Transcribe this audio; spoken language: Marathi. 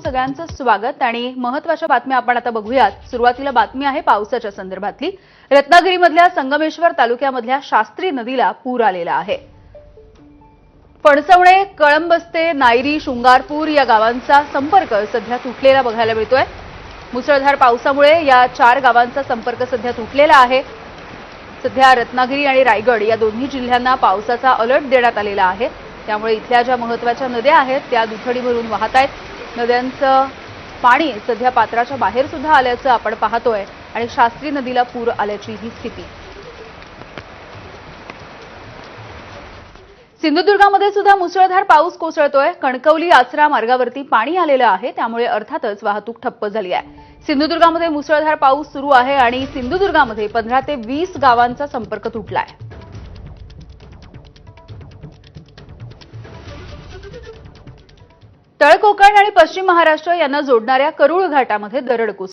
सगळ्यांचं स्वागत आणि महत्त्वाच्या बातम्या आपण आता बघूयात. सुरुवातीला बातमी आहे पावसाच्या संदर्भातली. रत्नागिरीमधल्या संगमेश्वर तालुक्यामधल्या शास्त्री नदीला पूर आलेला आहे. फणसवणे कळंबस्ते नायरी शृंगारपूर या गावांचा संपर्क सध्या तुटलेला बघायला मिळतोय. मुसळधार पावसामुळे या चार गावांचा संपर्क सध्या तुटलेला आहे. सध्या रत्नागिरी आणि रायगड या दोन्ही जिल्ह्यांना पावसाचा अलर्ट देण्यात आलेला आहे. त्यामुळे इथल्या ज्या महत्त्वाच्या नद्या आहेत त्या दुथडी भरून वाहत आहेत नद्यांचं पाणी सध्या पात्राच्या बाहेर सुद्धा आल्याचं आपण पाहतोय आणि शास्त्री नदीला पूर आल्याची ही स्थिती. सिंधुदुर्गामध्ये सुद्धा मुसळधार पाऊस कोसळतोय. कणकवली आचरा मार्गावरती पाणी आलेलं आहे. त्यामुळे अर्थातच वाहतूक ठप्प झाली आहे. सिंधुदुर्गामध्ये मुसळधार पाऊस सुरू आहे आणि सिंधुदुर्गामध्ये पंधरा ते वीस गावांचा संपर्क तुटलाय. तळकोकण आणि पश्चिम महाराष्ट्र यांना जोडणाऱ्या करुळ घाटामध्ये दरड कोसळली.